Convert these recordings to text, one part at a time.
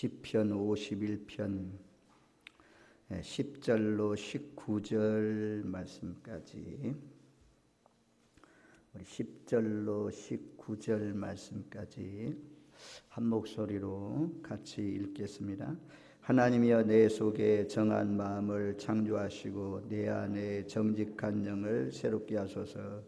시편 51편 10절로 19절 말씀까지 우리 10절로 19절 말씀까지 한 목소리로 같이 읽겠습니다. 하나님이여 내 속에 정한 마음을 창조하시고 내 안에 정직한 영을 새롭게 하소서.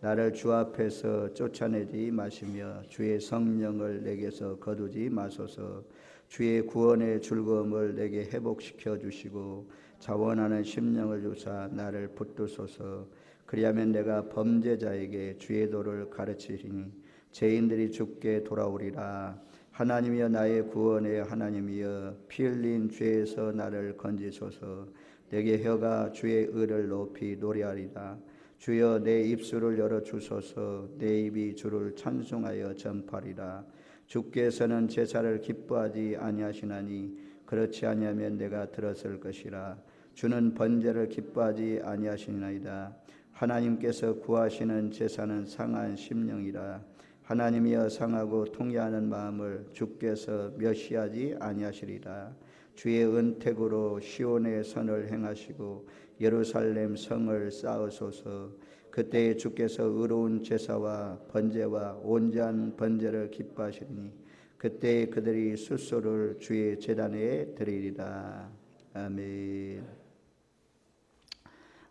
나를 주 앞에서 쫓아내지 마시며 주의 성령을 내게서 거두지 마소서. 주의 구원의 즐거움을 내게 회복시켜 주시고 자원하는 심령을 주사 나를 붙드소서. 그리하면 내가 범죄자에게 주의 도를 가르치리니 죄인들이 죽게 돌아오리라. 하나님이여 나의 구원의 하나님이여 피 흘린 죄에서 나를 건지소서. 내게 혀가 주의 의를 높이 노래하리라. 주여 내 입술을 열어 주소서. 내 입이 주를 찬송하여 전파리라. 주께서는 제사를 기뻐하지 아니하시나니 그렇지 아니하면 내가 들었을 것이라. 주는 번제를 기뻐하지 아니하시나이다. 하나님께서 구하시는 제사는 상한 심령이라. 하나님이여 상하고 통회하는 마음을 주께서 멸시하지 아니하시리라. 주의 은택으로 시온의 선을 행하시고 예루살렘 성을 쌓으소서. 그때 주께서 의로운 제사와 번제와 온전 번제를 기뻐하시니 그때 그들이 숫소를 주의 제단에 드리리라. 아멘.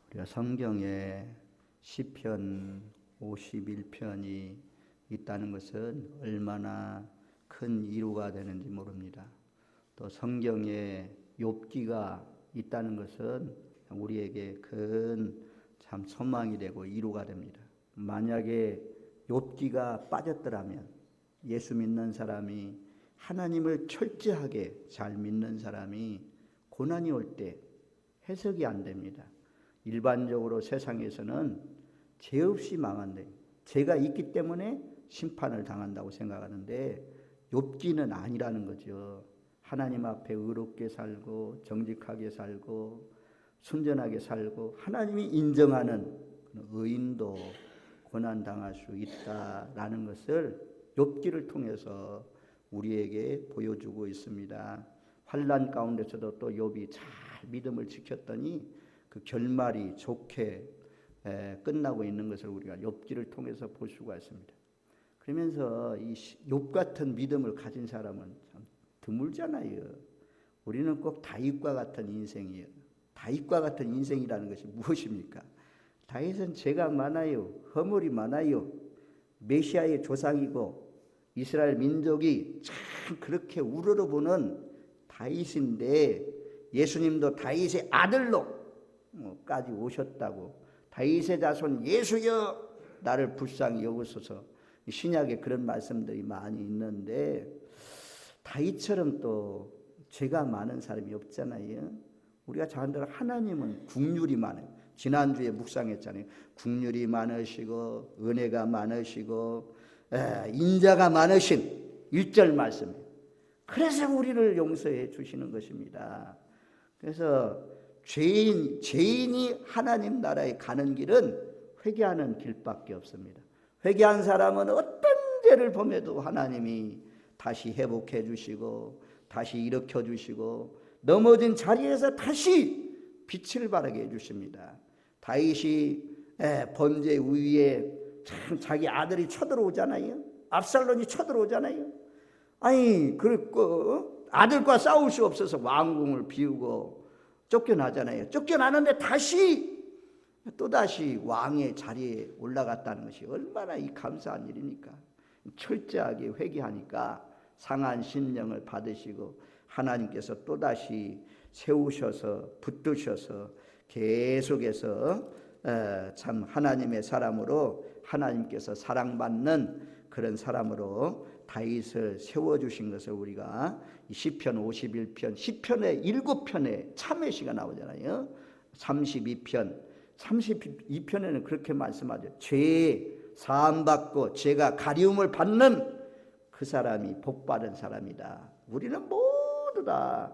우리가 성경에 시편 51편이 있다는 것은 얼마나 큰 이루가 되는지 모릅니다. 또 성경에 욥기가 있다는 것은 우리에게 큰 참 소망이 되고 이루가 됩니다. 만약에 욥기가 빠졌더라면 예수 믿는 사람이 하나님을 철저하게 잘 믿는 사람이 고난이 올 때 해석이 안 됩니다. 일반적으로 세상에서는 죄 없이 망한대. 죄가 있기 때문에 심판을 당한다고 생각하는데 욥기는 아니라는 거죠. 하나님 앞에 의롭게 살고 정직하게 살고 순전하게 살고 하나님이 인정하는 의인도 고난 당할 수 있다라는 것을 욥기를 통해서 우리에게 보여주고 있습니다. 환란 가운데서도 또 욥이 잘 믿음을 지켰더니 그 결말이 좋게 끝나고 있는 것을 우리가 욥기를 통해서 볼 수가 있습니다. 그러면서 이 욥 같은 믿음을 가진 사람은 참 드물잖아요. 우리는 꼭 다윗과 같은 인생이에요. 다윗과 같은 인생이라는 것이 무엇입니까? 다윗은 죄가 많아요. 허물이 많아요. 메시아의 조상이고 이스라엘 민족이 참 그렇게 우러러보는 다윗인데 예수님도 다윗의 아들로까지 오셨다고 다윗의 자손 예수여 나를 불쌍히 여기소서 신약에 그런 말씀들이 많이 있는데 다윗처럼 또 죄가 많은 사람이 없잖아요. 우리가 자한대로 하나님은 국률이 많아요. 지난주에 묵상했잖아요. 국률이 많으시고 은혜가 많으시고 에, 인자가 많으신 일절 말씀. 그래서 우리를 용서해 주시는 것입니다. 그래서 죄인 죄인이 하나님 나라에 가는 길은 회개하는 길밖에 없습니다. 회개한 사람은 어떤 죄를 범해도 하나님이 다시 회복해 주시고 다시 일으켜 주시고 넘어진 자리에서 다시 빛을 발하게 해 주십니다. 다윗이 범죄 위에 참 자기 아들이 쳐들어오잖아요. 압살론이 쳐들어오잖아요. 아니 그 아들과 싸울 수 없어서 왕궁을 비우고 쫓겨나잖아요. 쫓겨나는데 다시 또 다시 왕의 자리에 올라갔다는 것이 얼마나 이 감사한 일입니까? 철저하게 회개하니까 상한 심령을 받으시고 하나님께서 또 다시 세우셔서 붙드셔서 계속해서 참 하나님의 사람으로 하나님께서 사랑받는 그런 사람으로 다윗을 세워 주신 것을 우리가 시편 51편, 시편의 7편에 참회시가 나오잖아요. 32편, 32편에는 그렇게 말씀하죠. 죄 사함 받고 죄가 가리움을 받는 그 사람이 복 받은 사람이다. 우리는 모두 다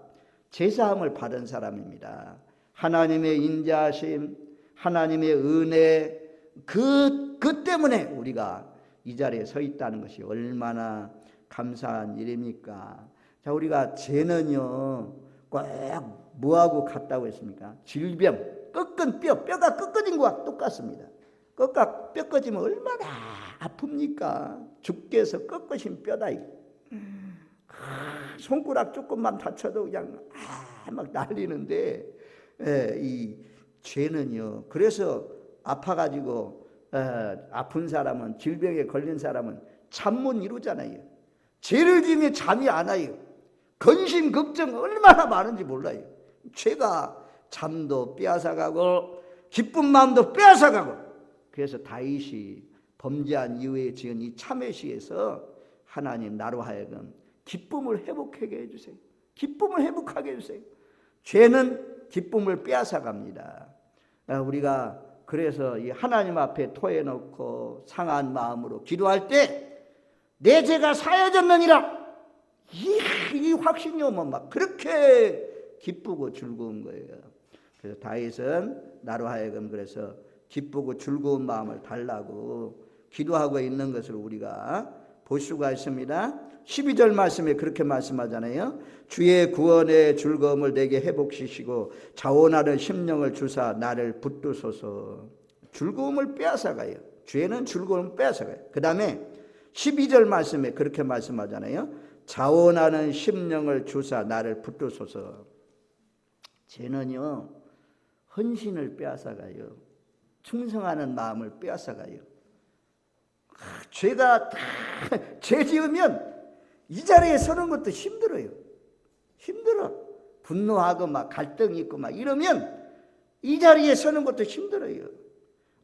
제사함을 받은 사람입니다. 하나님의 인자하심, 하나님의 은혜, 그, 그 때문에 우리가 이 자리에 서 있다는 것이 얼마나 감사한 일입니까? 자, 우리가 죄는요, 꼭 뭐하고 같다고 했습니까? 질병, 꺾은 뼈, 뼈가 꺾어진 것과 똑같습니다. 꺾가 뼈 꺼지면 얼마나 아픕니까? 주께서 꺾으신 뼈다. 이거. 아, 손가락 조금만 다쳐도 그냥 아, 막 난리는데 예, 이 죄는요. 그래서 아파가지고 어, 아픈 사람은 질병에 걸린 사람은 잠 못 이루잖아요. 죄를 지면 잠이 안 와요. 근심 걱정 얼마나 많은지 몰라요. 죄가 잠도 빼앗아가고 기쁜 마음도 빼앗아가고 그래서 다윗이 범죄한 이후에 지은 이 참회시에서 하나님 나로 하여금 기쁨을 회복하게 해주세요. 기쁨을 회복하게 해주세요. 죄는 기쁨을 빼앗아갑니다. 아, 우리가 그래서 이 하나님 앞에 토해놓고 상한 마음으로 기도할 때 내 죄가 사여졌느니라 이, 이 확신이 오면 막 그렇게 기쁘고 즐거운 거예요. 그래서 다윗은 나로 하여금 그래서 기쁘고 즐거운 마음을 달라고 기도하고 있는 것을 우리가 볼 수가 있습니다. 12절 말씀에 그렇게 말씀하잖아요. 주의 구원의 즐거움을 내게 회복시키고 자원하는 심령을 주사 나를 붙드소서. 즐거움을 빼앗아가요. 죄는 즐거움을 빼앗아가요. 그 다음에 12절 말씀에 그렇게 말씀하잖아요. 자원하는 심령을 주사 나를 붙드소서. 죄는요, 헌신을 빼앗아가요. 충성하는 마음을 빼앗아가요. 아, 죄가 다, 죄 지으면 이 자리에 서는 것도 힘들어요. 힘들어. 분노하고 막 갈등이 있고 막 이러면 이 자리에 서는 것도 힘들어요.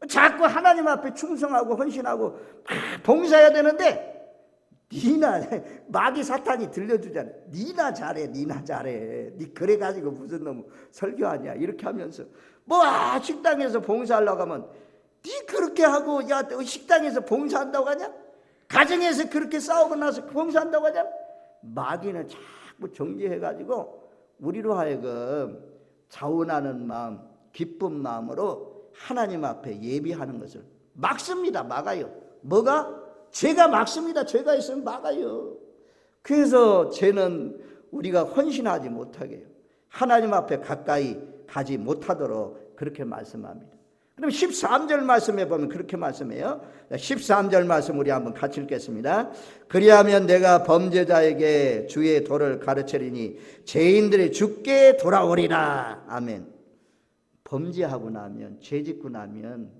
자꾸 하나님 앞에 충성하고 헌신하고 막 봉사해야 되는데 니나 마귀 사탄이 들려주잖아. 니나 잘해, 니나 잘해. 니 그래 가지고 무슨 놈 설교하냐 이렇게 하면서 뭐 아, 식당에서 봉사하려고 하면 니 그렇게 하고 야너 식당에서 봉사한다고 하냐? 가정에서 그렇게 싸우고 나서 봉사한다고 하냐? 마귀는 자꾸 정죄해 가지고 우리로 하여금 자원하는 마음, 기쁜 마음으로 하나님 앞에 예비하는 것을 막습니다. 막아요. 뭐가? 죄가 막습니다. 죄가 있으면 막아요. 그래서 죄는 우리가 헌신하지 못하게. 하나님 앞에 가까이 가지 못하도록 그렇게 말씀합니다. 그럼 13절 말씀에 보면 그렇게 말씀해요. 13절 말씀 우리 한번 같이 읽겠습니다. 그리하면 내가 범죄자에게 주의 도를 가르치리니 죄인들이 죽게 돌아오리라. 아멘. 범죄하고 나면 죄 짓고 나면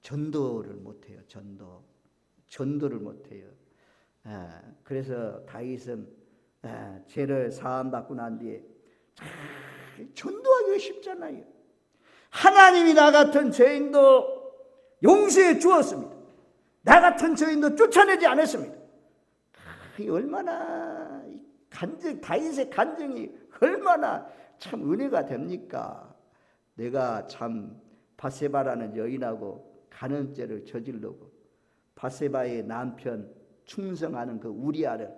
전도를 못 해요. 전도. 전도를 못 해요. 아, 그래서 다윗은 아, 죄를 사함 받고 난 뒤에 전도하기가 쉽잖아요. 하나님이 나 같은 죄인도 용서해 주었습니다. 나 같은 죄인도 쫓아내지 않았습니다. 아, 얼마나 간증 다윗의 간증이 얼마나 참 은혜가 됩니까? 내가 참 바세바라는 여인하고 간음죄를 저질르고 바세바의 남편 충성하는 그 우리아를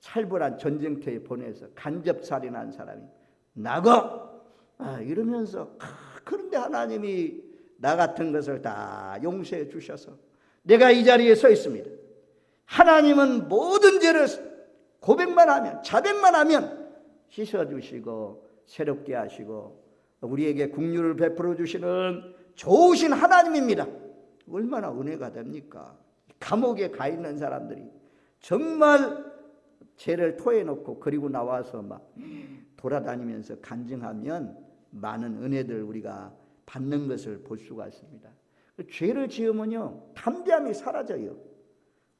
살벌한 전쟁터에 보내서 간접살인한 사람이 나고 아, 이러면서 아, 그런데 하나님이 나 같은 것을 다 용서해 주셔서 내가 이 자리에 서 있습니다. 하나님은 모든 죄를 고백만 하면 자백만 하면 씻어 주시고 새롭게 하시고 우리에게 국류를 베풀어 주시는 좋으신 하나님입니다. 얼마나 은혜가 됩니까? 감옥에 가 있는 사람들이 정말 죄를 토해놓고 그리고 나와서 막 돌아다니면서 간증하면 많은 은혜들 우리가 받는 것을 볼 수가 있습니다. 죄를 지으면요 담대함이 사라져요.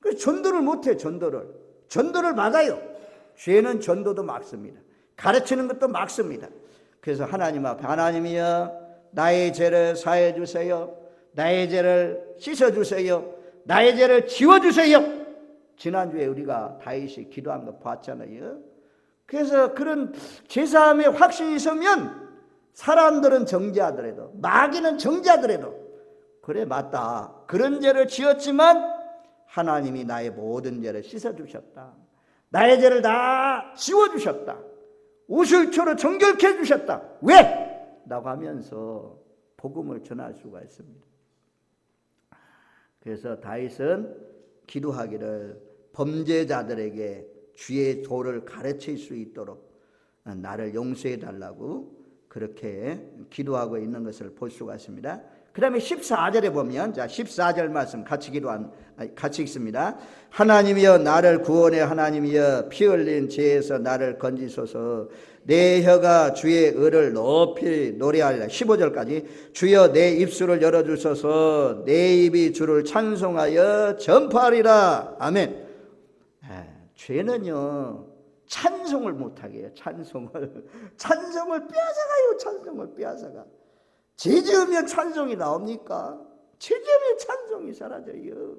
그 전도를 못해 전도를 전도를 막아요. 죄는 전도도 막습니다. 가르치는 것도 막습니다. 그래서 하나님 앞에 하나님이여 나의 죄를 사해 주세요. 나의 죄를 씻어 주세요. 나의 죄를 지워 주세요. 지난주에 우리가 다윗이 기도한 거 봤잖아요. 그래서 그런 제사함의 확신이 있으면 사람들은 정죄하더라도 마귀는 정죄하더라도 그래 맞다. 그런 죄를 지었지만 하나님이 나의 모든 죄를 씻어 주셨다. 나의 죄를 다 지워 주셨다. 우슬초로 정결케 주셨다. 왜? 라고 하면서 복음을 전할 수가 있습니다. 그래서 다윗은 기도하기를 범죄자들에게 주의 도를 가르칠 수 있도록 나를 용서해 달라고 그렇게 기도하고 있는 것을 볼 수가 있습니다. 그 다음에 14절에 보면, 자, 14절 말씀 같이 기도한, 같이 읽습니다. 하나님이여 나를 구원해 하나님이여 피 흘린 죄에서 나를 건지소서 내 혀가 주의 의를 높이 노래하리라. 15절까지 주여 내 입술을 열어주소서 내 입이 주를 찬송하여 전파하리라. 아멘. 에, 죄는요, 찬송을 못하게 해요. 찬송을. 찬송을 빼앗아가요. 찬송을 빼앗아가. 죄 지으면 찬송이 나옵니까? 죄 지으면 찬송이 사라져요.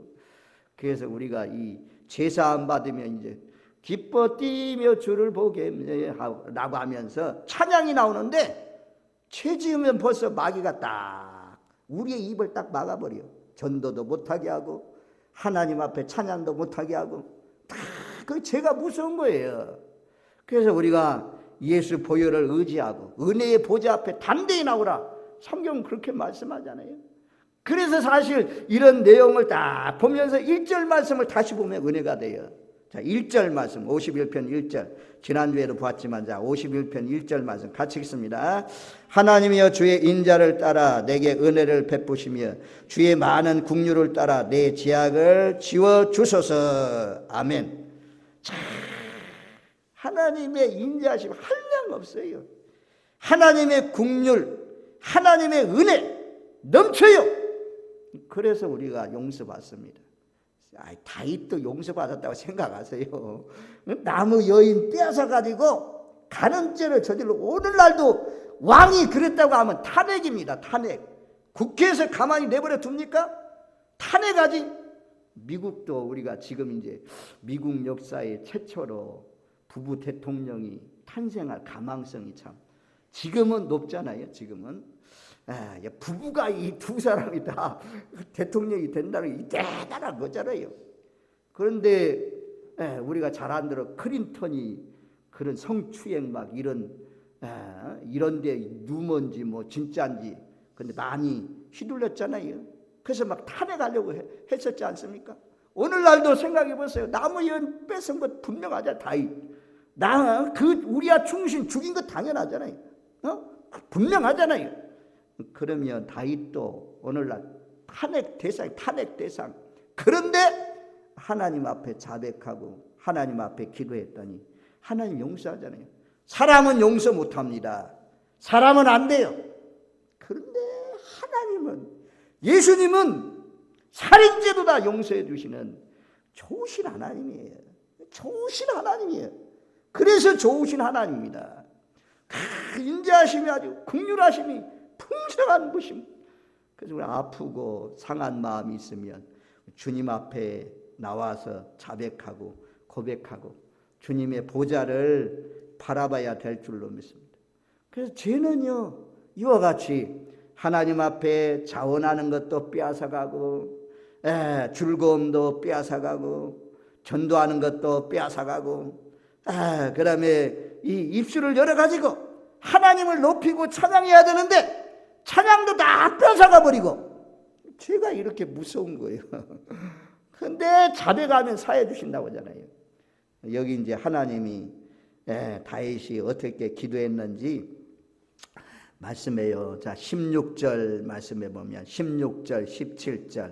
그래서 우리가 이 제사함 받으면 이제 기뻐 뛰며 주를 보게 라고 하면서 찬양이 나오는데 죄 지으면 벌써 마귀가 딱 우리의 입을 딱 막아버려. 전도도 못하게 하고 하나님 앞에 찬양도 못하게 하고 다 그 죄가 무서운 거예요. 그래서 우리가 예수 보혈을 의지하고 은혜의 보좌 앞에 담대히 나오라. 성경은 그렇게 말씀하잖아요. 그래서 사실 이런 내용을 딱 보면서 1절 말씀을 다시 보면 은혜가 돼요. 자, 1절 말씀, 51편 1절. 지난주에도 보았지만, 자, 51편 1절 말씀 같이 읽습니다. 하나님이여 주의 인자를 따라 내게 은혜를 베푸시며 주의 많은 국류를 따라 내 지약을 지워 주소서. 아멘. 자, 하나님의 인자심 한량 없어요. 하나님의 국률, 하나님의 은혜 넘쳐요. 그래서 우리가 용서받습니다. 아, 다윗도 용서받았다고 생각하세요. 나무 여인 빼앗아 가지고 가는 죄를 저질러 오늘날도 왕이 그랬다고 하면 탄핵입니다. 탄핵. 국회에서 가만히 내버려 둡니까? 탄핵하지. 미국도 우리가 지금 이제 미국 역사의 최초로 부부 대통령이 탄생할 가망성이 참 지금은 높잖아요. 지금은 아, 부부가 이 두 사람이 다 대통령이 된다는 게 대단한 거잖아요. 그런데 예, 우리가 잘 안 들어 클린턴이 그런 성추행 막 이런 예, 이런데 누먼지 뭐 진짜인지 근데 많이 휘둘렸잖아요. 그래서 막 탄핵하려고 했었지 않습니까? 오늘날도 생각해 보세요. 나무 연 뺏은 것 분명하잖아. 다윗. 나 그 우리야 충신 죽인 거 당연하잖아요. 어? 분명하잖아요. 그러면 다윗도 오늘날 탄핵 대상, 탄핵 대상. 그런데 하나님 앞에 자백하고 하나님 앞에 기도했더니 하나님 용서하잖아요. 사람은 용서 못합니다. 사람은 안 돼요. 그런데 하나님은 예수님은 살인죄도 다 용서해 주시는 좋으신 하나님이에요. 좋으신 하나님이에요. 그래서 좋으신 하나님입니다. 인자하심이 아주 국률하심이 풍성한 부심. 그래서 우리 아프고 상한 마음이 있으면 주님 앞에 나와서 자백하고 고백하고 주님의 보좌를 바라봐야 될 줄로 믿습니다. 그래서 죄는요 이와 같이 하나님 앞에 자원하는 것도 빼앗아가고 에, 즐거움도 빼앗아가고 전도하는 것도 빼앗아가고 그다음에 이 입술을 열어 가지고 하나님을 높이고 찬양해야 되는데 찬양도 다 뺏어가 버리고 죄가 이렇게 무서운 거예요. 근데 자백하면 사해 주신다고 하잖아요. 여기 이제 하나님이 예, 다윗이 어떻게 기도했는지 말씀해요. 자, 16절 말씀해 보면 16절, 17절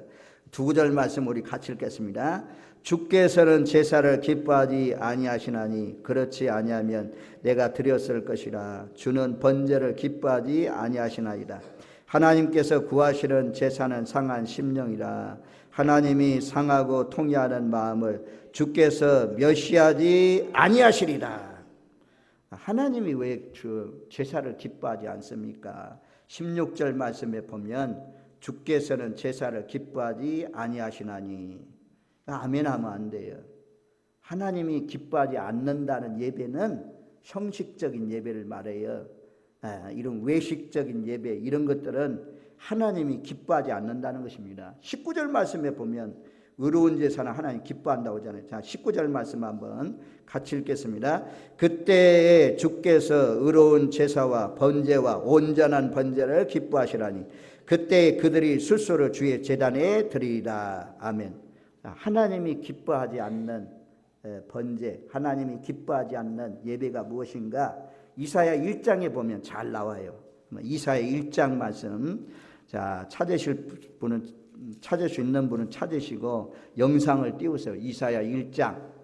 두 구절 말씀 우리 같이 읽겠습니다. 주께서는 제사를 기뻐하지 아니하시나니 그렇지 아니하면 내가 드렸을 것이라 주는 번제를 기뻐하지 아니하시나이다. 하나님께서 구하시는 제사는 상한 심령이라 하나님이 상하고 통회하는 마음을 주께서 멸시하지 아니하시리라. 하나님이 왜 제사를 기뻐하지 않습니까? 16절 말씀에 보면 주께서는 제사를 기뻐하지 아니하시나니 아멘 하면 안 돼요. 하나님이 기뻐하지 않는다는 예배는 형식적인 예배를 말해요. 아, 이런 외식적인 예배 이런 것들은 하나님이 기뻐하지 않는다는 것입니다. 19절 말씀에 보면 의로운 제사는 하나님 기뻐한다고 하잖아요. 자, 19절 말씀 한번 같이 읽겠습니다. 그때 주께서 의로운 제사와 번제와 온전한 번제를 기뻐하시라니 그때 그들이 술소를 주의 제단에 드리리라. 아멘. 하나님이 기뻐하지 않는 에, 번제 하나님이 기뻐하지 않는 예배가 무엇인가 이사야 1장에 보면 잘 나와요. 이사야 1장 말씀 자 찾으실 분은 찾을 수 있는 분은 찾으시고 영상을 띄우세요. 이사야 1장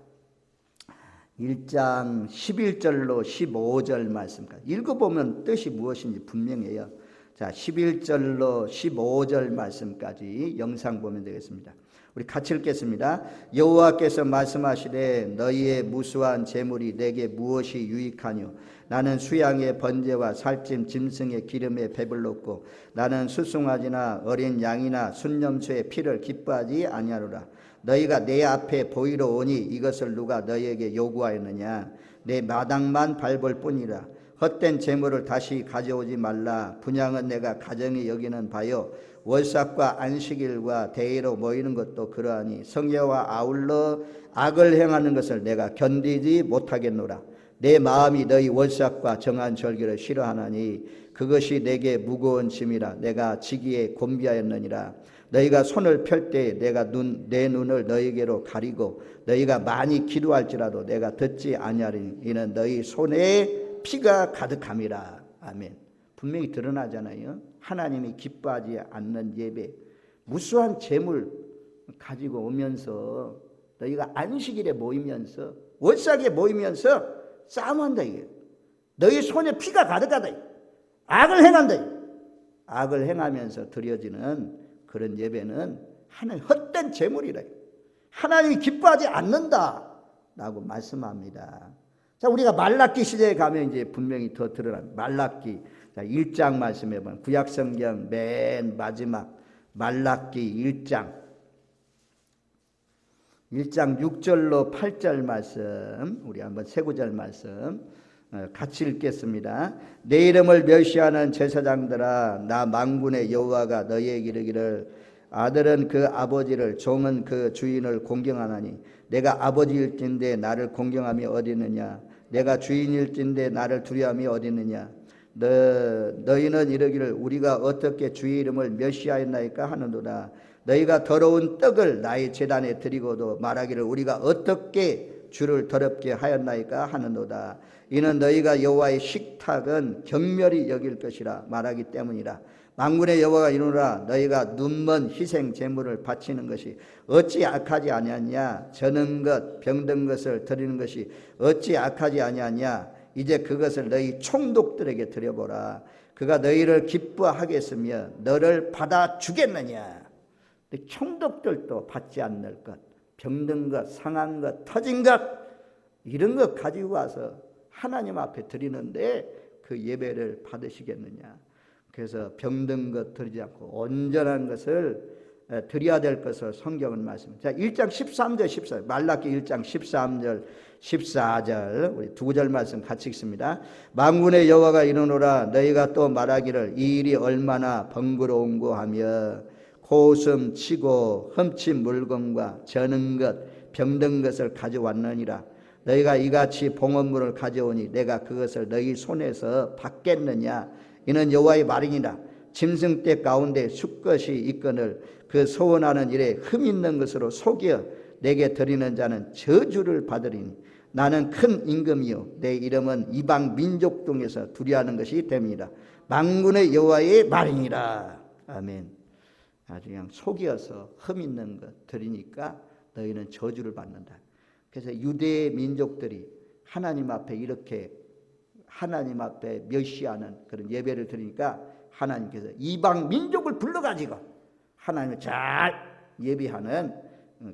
1장 11절로 15절 말씀까지 읽어보면 뜻이 무엇인지 분명해요. 자, 11절로 15절 말씀까지 영상 보면 되겠습니다. 우리 같이 읽겠습니다. 여호와께서 말씀하시되 너희의 무수한 재물이 내게 무엇이 유익하뇨? 나는 수양의 번제와 살찜 짐승의 기름에 배불렀고 나는 수송아지나 어린 양이나 순념수의 피를 기뻐하지 아니하노라. 너희가 내 앞에 보이러 오니 이것을 누가 너희에게 요구하였느냐? 내 마당만 밟을 뿐이라 헛된 재물을 다시 가져오지 말라. 분양은 내가 가정이 여기는 바요. 월삭과 안식일과 대회로 모이는 것도 그러하니 성례와 아울러 악을 행하는 것을 내가 견디지 못하겠노라. 내 마음이 너희 월삭과 정한 절기를 싫어하나니 그것이 내게 무거운 짐이라. 내가 지기에 곤비하였느니라. 너희가 손을 펼때 내가 눈, 내 눈을 너희에게로 가리고 너희가 많이 기도할지라도 내가 듣지 아니하리니 이는 너희 손에 피가 가득함이라 아멘 분명히 드러나잖아요 하나님이 기뻐하지 않는 예배 무수한 재물 가지고 오면서 너희가 안식일에 모이면서 월삭에 모이면서 싸움한다 이게 너희 손에 피가 가득하다 악을 행한다 악을 행하면서 드려지는 그런 예배는 하나님 헛된 재물이라. 하나님이 기뻐하지 않는다. 라고 말씀합니다. 자, 우리가 말라기 시대에 가면 이제 분명히 더 드러나. 말라기. 자, 1장 말씀해 보면 구약 성경 맨 마지막 말라기 1장. 1장 6절로 8절 말씀. 우리 한번 세 구절 말씀. 어, 같이 읽겠습니다. 내 이름을 멸시하는 제사장들아 나 망군의 여호와가 너희에게 이르기를 아들은 그 아버지를 종은 그 주인을 공경하나니 내가 아버지일진데 나를 공경함이 어디 있느냐 내가 주인일진데 나를 두려움이 어디 있느냐? 너, 너희는 이르기를 우리가 어떻게 주의 이름을 멸시하였나이까 하는도다. 너희가 더러운 떡을 나의 재단에 드리고도 말하기를 우리가 어떻게 주를 더럽게 하였나이까 하는도다 이는 너희가 여호와의 식탁은 경멸이 여길 것이라 말하기 때문이라. 망군의 여호와가 이르노라 너희가 눈먼 희생 제물을 바치는 것이 어찌 악하지 아니하냐? 저는 것 병든 것을 드리는 것이 어찌 악하지 아니하냐? 이제 그것을 너희 총독들에게 드려보라. 그가 너희를 기뻐하겠으며 너를 받아 주겠느냐? 총독들도 받지 않을 것 병든 것 상한 것 터진 것 이런 것 가지고 와서 하나님 앞에 드리는데 그 예배를 받으시겠느냐. 그래서 병든 것 드리지 않고 온전한 것을 드려야 될 것을 성경은 말씀합니다. 자, 1장 13절 14절 말라기 1장 13절 14절 우리 두 구절 말씀 같이 읽습니다. 만군의 여호와가 이르노라 너희가 또 말하기를 이 일이 얼마나 번거로운고 하며 고슴 치고 흠친 물건과 저는 것 병든 것을 가져왔느니라 너희가 이같이 봉헌물을 가져오니 내가 그것을 너희 손에서 받겠느냐? 이는 여호와의 말이니라. 짐승 떼 가운데 수것이 있거늘 그 소원하는 일에 흠 있는 것으로 속여 내게 드리는 자는 저주를 받으리니 나는 큰 임금이요 내 이름은 이방 민족 중에서 두려하는 것이 됩니다. 만군의 여호와의 말이니라. 아멘. 아주 그냥 속여서 흠 있는 것 드리니까 너희는 저주를 받는다 그래서 유대 민족들이 하나님 앞에 이렇게 하나님 앞에 멸시하는 그런 예배를 드리니까 하나님께서 이방 민족을 불러가지고 하나님을 잘 예배하는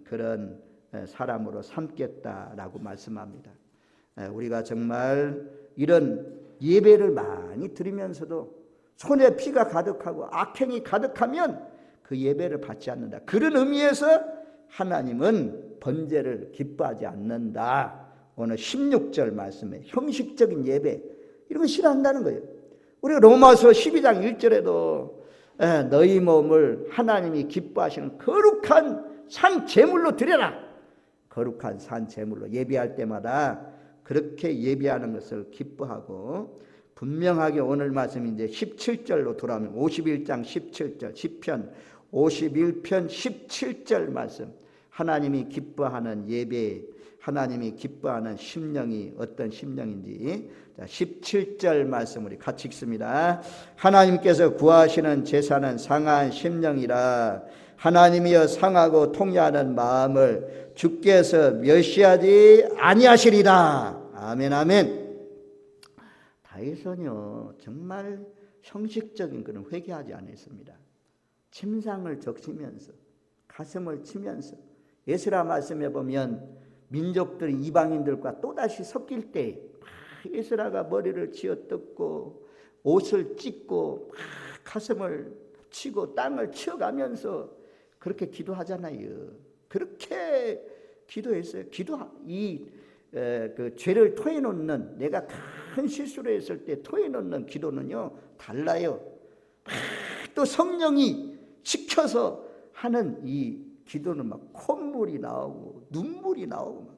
그런 사람으로 삼겠다라고 말씀합니다. 우리가 정말 이런 예배를 많이 드리면서도 손에 피가 가득하고 악행이 가득하면 그 예배를 받지 않는다. 그런 의미에서 하나님은 번제를 기뻐하지 않는다. 오늘 16절 말씀에 형식적인 예배 이런 거 싫어한다는 거예요. 우리가 로마서 12장 1절에도 너희 몸을 하나님이 기뻐하시는 거룩한 산 제물로 드려라. 거룩한 산 제물로 예배할 때마다 그렇게 예배하는 것을 기뻐하고 분명하게 오늘 말씀 이제 17절로 돌아오면 51장 17절 10편 51편 17절 말씀 하나님이 기뻐하는 예배 하나님이 기뻐하는 심령이 어떤 심령인지 자, 17절 말씀 우리 같이 읽습니다. 하나님께서 구하시는 제사는 상한 심령이라 하나님이여 상하고 통회하는 마음을 주께서 멸시하지 아니하시리라. 아멘 아멘. 다윗은요 정말 형식적인 그런 회개하지 않았습니다. 침상을 적시면서 가슴을 치면서 예스라 말씀에 보면 민족들이 이방인들과 또다시 섞일 때 예스라가 머리를 쥐어뜯고 옷을 찢고 막 가슴을 치고 땅을 치어가면서 그렇게 기도하잖아요. 그렇게 기도했어요. 기도 이그 죄를 토해놓는 내가 큰 실수를 했을 때 토해놓는 기도는요 달라요. 또 성령이 시켜서 하는 이 기도는 막 콧물이 나오고 눈물이 나오고 막,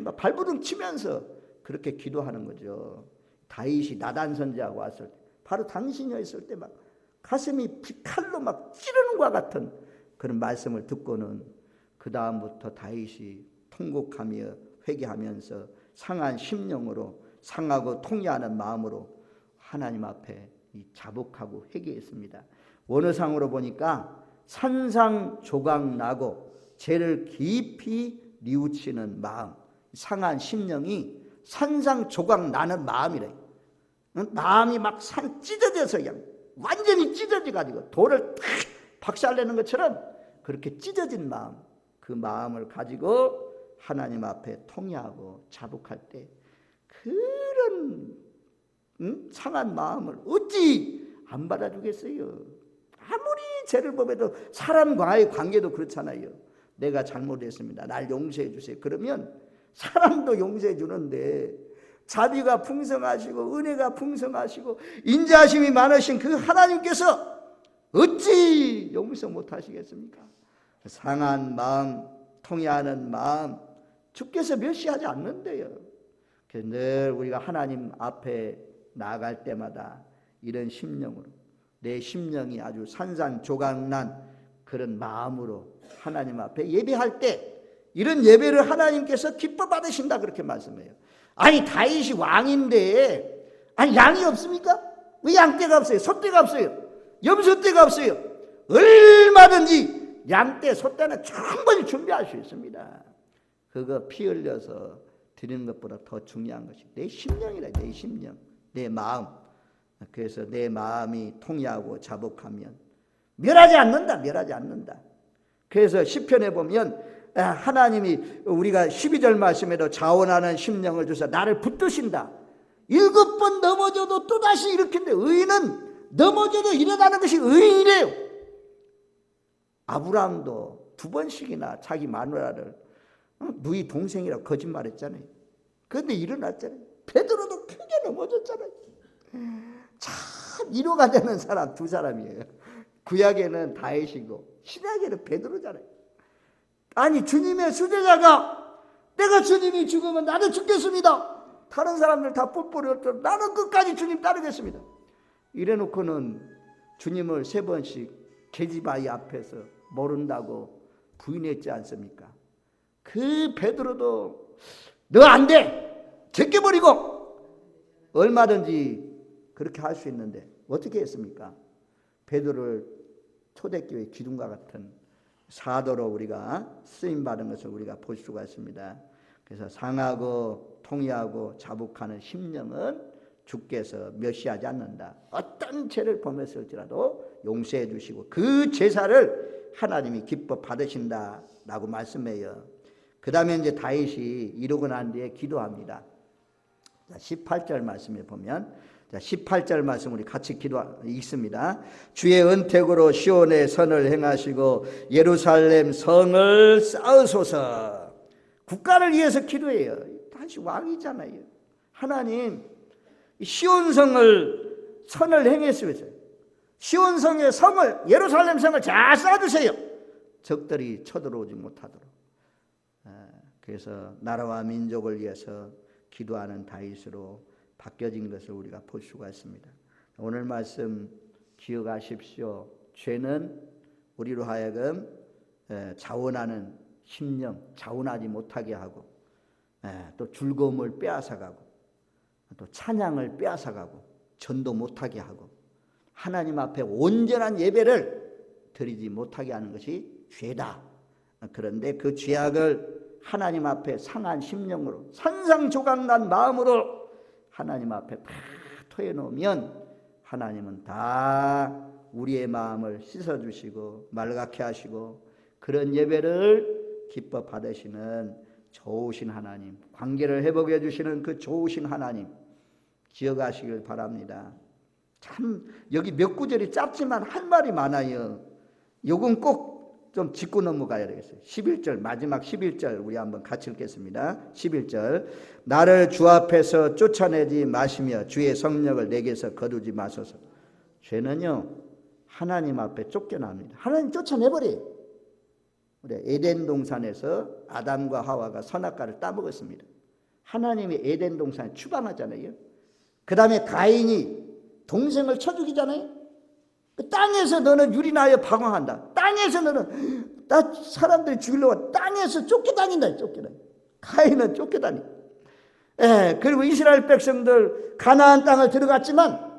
막 발부둥 치면서 그렇게 기도하는 거죠. 다윗이 나단 선지하고 왔을 때 바로 당신이었을 때 막 가슴이 칼로 막 찌르는 것 같은 그런 말씀을 듣고는 그 다음부터 다윗이 통곡하며 회개하면서 상한 심령으로 상하고 통회하는 마음으로 하나님 앞에 이 자복하고 회개했습니다. 원어상으로 보니까 산상 조각 나고 죄를 깊이 뉘우치는 마음, 상한 심령이 산상 조각 나는 마음이래. 마음이 막 산 찢어져서 그냥 완전히 찢어져 가지고 돌을 탁 박살내는 것처럼 그렇게 찢어진 마음, 그 마음을 가지고 하나님 앞에 통회하고 자복할 때 그런 응? 상한 마음을 어찌 안 받아주겠어요? 아무리 죄를 범해도 사람과의 관계도 그렇잖아요. 내가 잘못했습니다. 날 용서해 주세요. 그러면 사람도 용서해 주는데 자비가 풍성하시고 은혜가 풍성하시고 인자하심이 많으신 그 하나님께서 어찌 용서 못 하시겠습니까? 상한 마음, 통해하는 마음 주께서 멸시하지 않는데요. 늘 우리가 하나님 앞에 나아갈 때마다 이런 심령으로 내 심령이 아주 산산조각난 그런 마음으로 하나님 앞에 예배할 때 이런 예배를 하나님께서 기뻐 받으신다 그렇게 말씀해요. 아니 다윗이 왕인데 아니 양이 없습니까? 왜 양떼가 없어요? 소떼가 없어요. 염소떼가 없어요. 얼마든지 양떼, 소떼는 충분히 준비할 수 있습니다. 그거 피 흘려서 드리는 것보다 더 중요한 것이 내 심령이라 내 심령, 내 마음. 그래서 내 마음이 통해하고 자복하면 멸하지 않는다, 멸하지 않는다. 그래서 시편에 보면 아, 하나님이 우리가 12절 말씀에도 자원하는 심령을 주사 나를 붙드신다. 일곱 번 넘어져도 또다시 일으킨다. 의인은 넘어져도 일어나는 것이 의인이래요. 아브라함도 두 번씩이나 자기 마누라를 어, 누이 동생이라고 거짓말했잖아요. 그런데 일어났잖아요. 베드로도 크게 넘어졌잖아요. 참 이로가 되는 사람 두 사람이에요. 구약에는 다윗이고 신약에는 베드로잖아요. 아니 주님의 수제자가 내가 주님이 죽으면 나도 죽겠습니다. 다른 사람들 다 뿔뿔이었죠. 나는 끝까지 주님 따르겠습니다. 이래놓고는 주님을 세 번씩 계집아이 앞에서 모른다고 부인했지 않습니까? 그 베드로도 너 안 돼! 제껴버리고! 얼마든지 그렇게 할 수 있는데 어떻게 했습니까? 베드로를 초대교회 기둥과 같은 사도로 우리가 쓰임 받은 것을 우리가 볼 수가 있습니다. 그래서 상하고 통회하고 자복하는 심령은 주께서 멸시하지 않는다. 어떤 죄를 범했을지라도 용서해 주시고 그 제사를 하나님이 기뻐 받으신다라고 말씀해요. 그 다음에 이제 다윗이 이러고 난 뒤에 기도합니다. 18절 말씀에 보면 자, 18절 말씀 우리 같이 기도 읽습니다. 주의 은택으로 시온의 선을 행하시고 예루살렘 성을 쌓으소서. 국가를 위해서 기도해요. 다시 왕이잖아요. 하나님 시온 성을 선을 행했어요. 시온 성의 성을 예루살렘 성을 잘 쌓아주세요. 적들이 쳐들어오지 못하도록. 아, 그래서 나라와 민족을 위해서 기도하는 다윗으로 바뀌어진 것을 우리가 볼 수가 있습니다. 오늘 말씀 기억하십시오. 죄는 우리로 하여금 자원하는 심령 자원하지 못하게 하고 예, 또 즐거움을 빼앗아가고 또 찬양을 빼앗아가고 전도 못하게 하고 하나님 앞에 온전한 예배를 드리지 못하게 하는 것이 죄다. 그런데 그 죄악을 하나님 앞에 상한 심령으로 산상조각난 마음으로 하나님 앞에 다 토해놓으면 하나님은 다 우리의 마음을 씻어주시고 맑게 하시고 그런 예배를 기뻐 받으시는 좋으신 하나님 관계를 회복해 주시는 그 좋으신 하나님 기억하시길 바랍니다. 참 여기 몇 구절이 짧지만 할 말이 많아요. 요건 꼭 좀 짚고 넘어가야 되겠어요. 11절 마지막 11절 우리 한번 같이 읽겠습니다. 11절 나를 주 앞에서 쫓아내지 마시며 주의 성령을 내게서 거두지 마소서. 죄는요 하나님 앞에 쫓겨납니다. 하나님 쫓아내버려요. 우리 에덴 동산에서 아담과 하와가 선악과를 따먹었습니다. 하나님이 에덴 동산에 추방하잖아요. 그 다음에 가인이 동생을 쳐 죽이잖아요. 그 땅에서 너는 유린하여 방황한다. 땅에서 너는 나 사람들이 죽이려고 땅에서 쫓겨다닌다. 쫓겨다니. 가인은 쫓겨다니. 예, 그리고 이스라엘 백성들 가나안 땅을 들어갔지만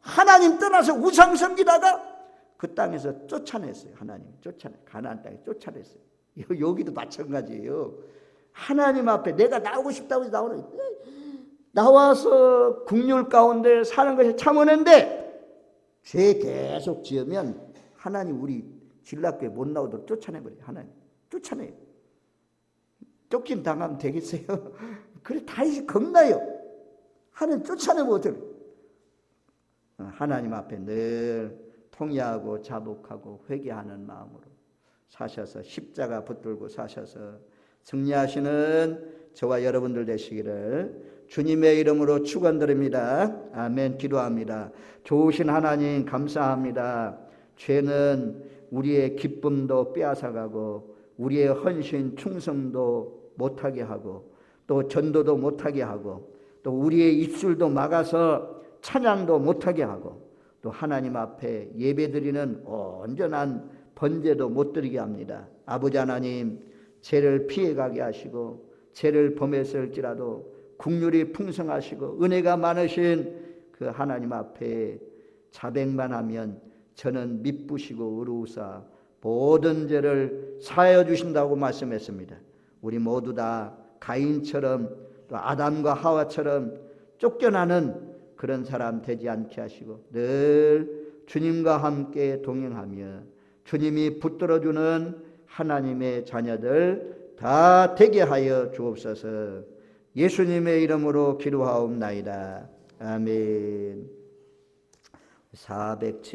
하나님 떠나서 우상 섬기다가 그 땅에서 쫓아냈어요. 하나님 쫓아내 가나안 땅에 쫓아냈어요. 여- 여기도 마찬가지예요. 하나님 앞에 내가 나오고 싶다고 나오는 나와서 국률 가운데 사는 것이 참으는데 죄 계속 지으면 하나님 우리 진락교회 못 나오도록 쫓아내버려요. 하나님 쫓아내요. 쫓긴 당하면 되겠어요. 그래 다시 겁나요. 하나님 쫓아내면 어떡해. 하나님 앞에 늘 통회하고 자복하고 회개하는 마음으로 사셔서 십자가 붙들고 사셔서 승리하시는 저와 여러분들 되시기를 주님의 이름으로 축원드립니다. 아멘. 기도합니다. 좋으신 하나님 감사합니다. 죄는 우리의 기쁨도 빼앗아가고 우리의 헌신 충성도 못하게 하고 또 전도도 못하게 하고 또 우리의 입술도 막아서 찬양도 못하게 하고 또 하나님 앞에 예배드리는 온전한 번제도 못 드리게 합니다. 아버지 하나님 죄를 피해가게 하시고 죄를 범했을지라도 국률이 풍성하시고 은혜가 많으신 그 하나님 앞에 자백만 하면 저는 미쁘시고 의로우사 모든 죄를 사하여 주신다고 말씀했습니다. 우리 모두 다 가인처럼 또 아담과 하와처럼 쫓겨나는 그런 사람 되지 않게 하시고 늘 주님과 함께 동행하며 주님이 붙들어 주는 하나님의 자녀들 다 되게 하여 주옵소서 예수님의 이름으로 기도하옵나이다. 아멘 470